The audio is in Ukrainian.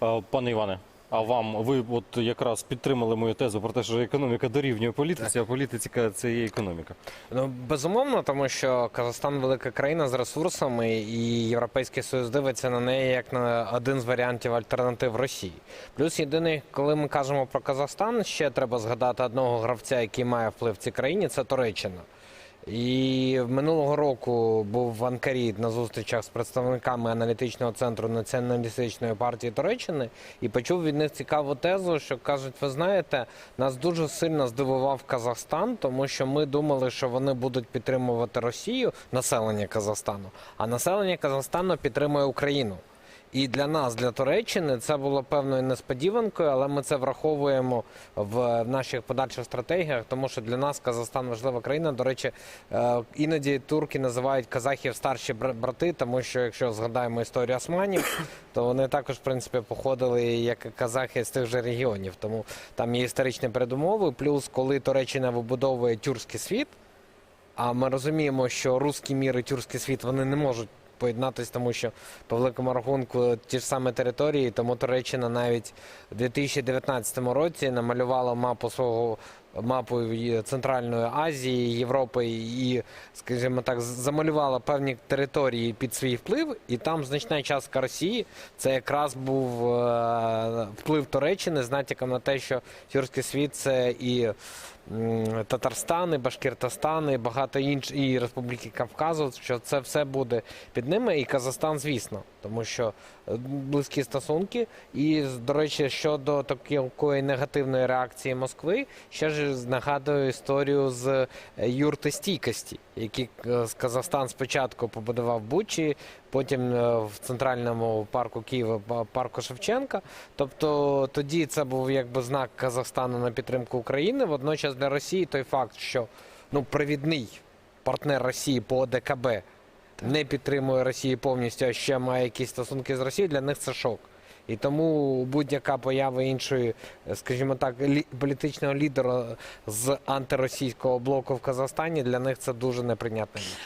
А, Пане Іване, а вам ви от якраз підтримали мою тезу про те, що економіка дорівнює політиці, а політика це є економіка. Ну безумовно, тому що Казахстан велика країна з ресурсами, і Європейський Союз дивиться на неї як на один з варіантів альтернатив Росії. Плюс єдиний, коли ми кажемо про Казахстан, ще треба згадати одного гравця, який має вплив в цій країні, це Туреччина. І минулого року був в Анкарі на зустрічах з представниками аналітичного центру націоналістичної партії Туреччини і почув від них цікаву тезу, що кажуть, ви знаєте, нас дуже сильно здивував Казахстан, тому що ми думали, що вони будуть підтримувати Росію, населення Казахстану, а населення Казахстану підтримує Україну. І для нас, для Туреччини, це було певною несподіванкою, але ми це враховуємо в наших подальших стратегіях, тому що для нас Казахстан важлива країна. До речі, е, іноді турки називають казахів старші бра- брати, тому що якщо згадаємо історію османів, то вони також в принципі походили як казахи з тих же регіонів. Тому там є історичні передумови. Плюс, коли Туреччина вибудовує тюркський світ. А ми розуміємо, що русський мір і тюркський світ вони не можуть поєднатися, тому що по великому рахунку ті ж самі території, тому Туреччина навіть у 2019 році намалювала мапу свого мапу Центральної Азії, Європи і, скажімо так, замалювала певні території під свій вплив, і там значна частка Росії це якраз був е, вплив Туреччини з натяком на те, що тюркський світ це і м, Татарстан, і Башкиртостан, і багато інших, і Республіки Кавказу, що це все буде під ними, і Казахстан, звісно, тому що е, близькі стосунки. І, до речі, щодо такої негативної реакції Москви, ще ж нагадую історію з е, юрти стійкості, які е, Казахстан спочатку побудував Бучі, потім е, в центральному парку Києва парку Шевченка. Тобто тоді це був якби знак Казахстану на підтримку України. Водночас для Росії той факт, що ну провідний партнер Росії по ОДКБ не підтримує Росію повністю, а ще має якісь стосунки з Росією, для них це шок. І тому будь-яка поява іншої, скажімо так, лі- політичного лідера з антиросійського блоку в Казахстані для них це дуже неприйнятна річ.